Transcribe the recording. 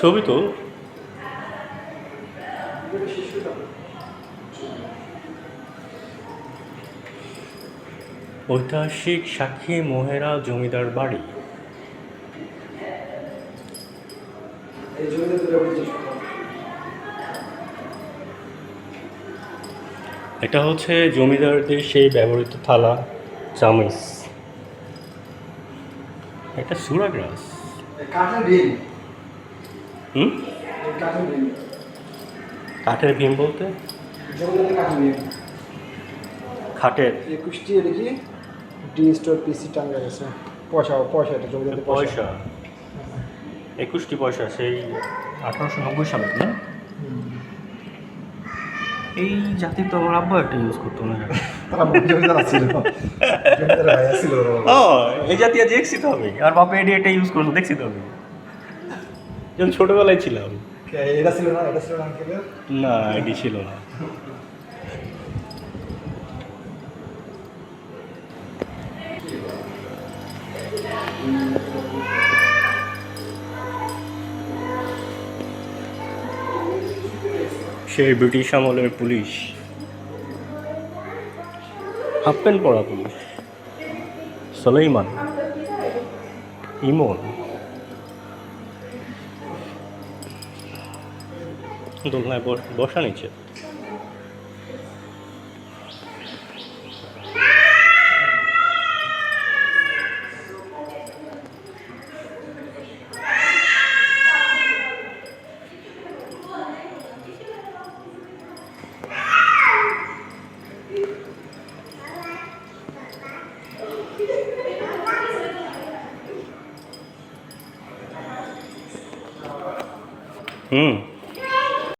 ছবি তো ঐতিহাসিক সাক্ষী মোহেরা জমিদার বাড়ি। এটা হচ্ছে জমিদারদের সেই ব্যবহৃত থালা চামিচ। একটা সুরা গ্রাস। কাঠের ভীম। হুম? কাঠের ভীম। বলতে? খাটের। একুশটি দেখি ডি স্টোর পিসি টাঙ্গা গেছে পয়সা পয়সা এটা জমিতে পয়সা। একুশটি পয়সা সেই আঠারোশো নব্বই সালে না? এই জাতির তো আমার আব্বা একটা ইউজ করতো না। এই জাতীয় দেখছি তো আমি। আর বাপা এটি এটা ইউজ করতো দেখছি তো আমি। যখন ছোটোবেলায় ছিলাম। এটা ছিল না? এটা ছিল না না এটি ছিল না। সেই ব্রিটিশ আমলের police. Half pant police. Solaiman Emon. দোলনায় বসা নিচ্ছে হুম